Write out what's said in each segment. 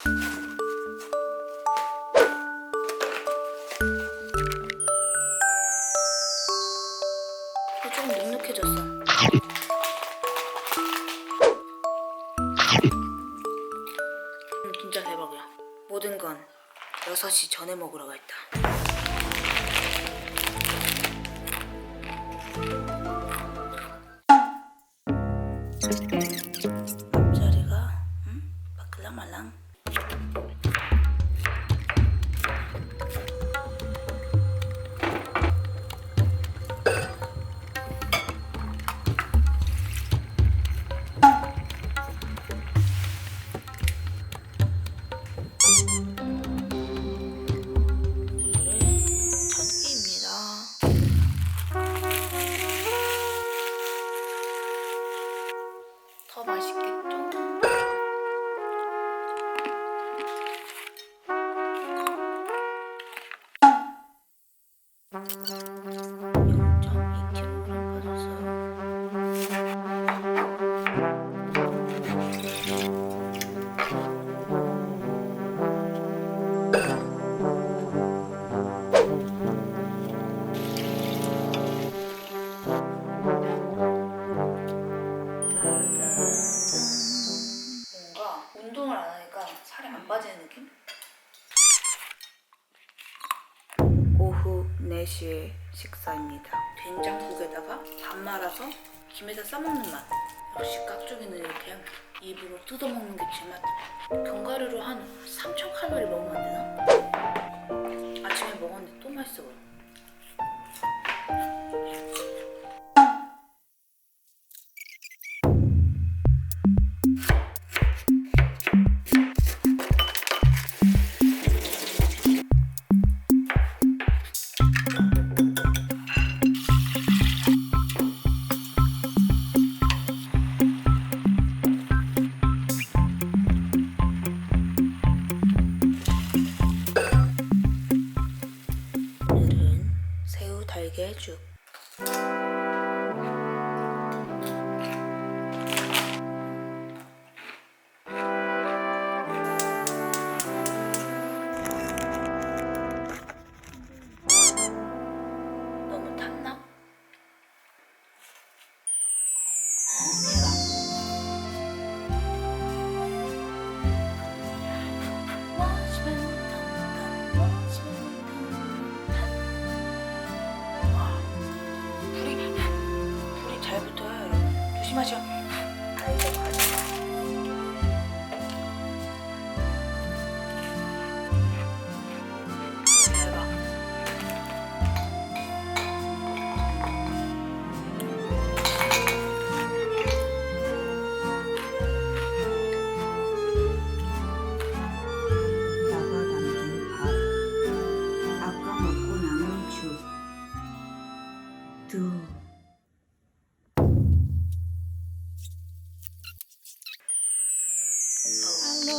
이거 조금 눅눅해졌어. 음, 진짜 대박이야. 모든 건 6시 전에 먹으러 했다. 앞자리가 응? 바클랑 말랑. 오늘의 오후 4시에 식사입니다. 된장국에다가 밥 말아서 김에다 싸먹는 맛. 역시 깍두기는 이렇게 입으로 뜯어먹는 게 제맛. 견과류로 한 3,000칼로리 먹으면 안 되나? 아침에 먹었는데 또 맛있어 보여. 달걀죽. 여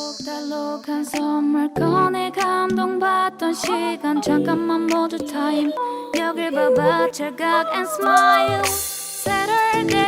알록달록한 선물 꺼내 감동받던 시간. 잠깐만 모두 타임. 여길 봐봐. 찰각 and smile. Saturday